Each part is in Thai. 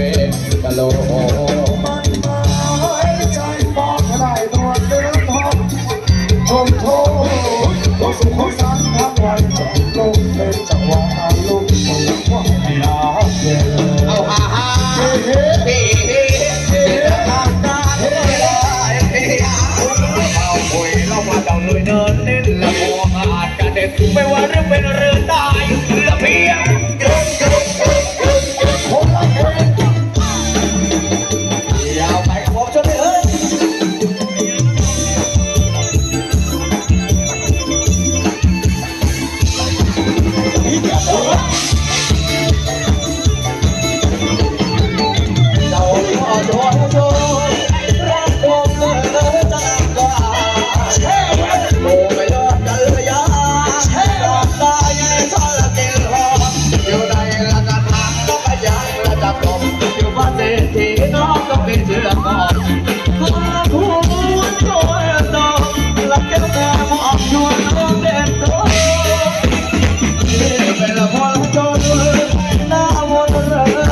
เป็นตลกสุขสันต์ทั้งวันลงเป็จังหวะลงเป็นงวะให้อาเเอาฮ่าเฮ้เฮ้เฮ้เฮ้ทไเฮ้เฮ้ยเรามาเดาลุยเดินเล่นเด็ดว่าเรื่องเป็น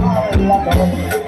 Ai, ladrão. Tá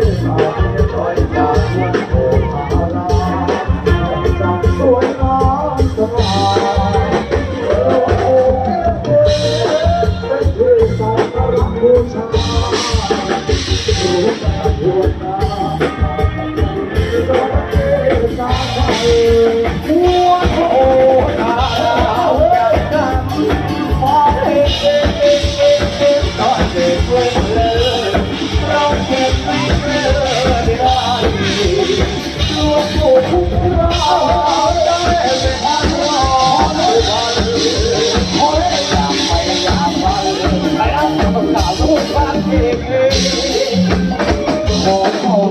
Música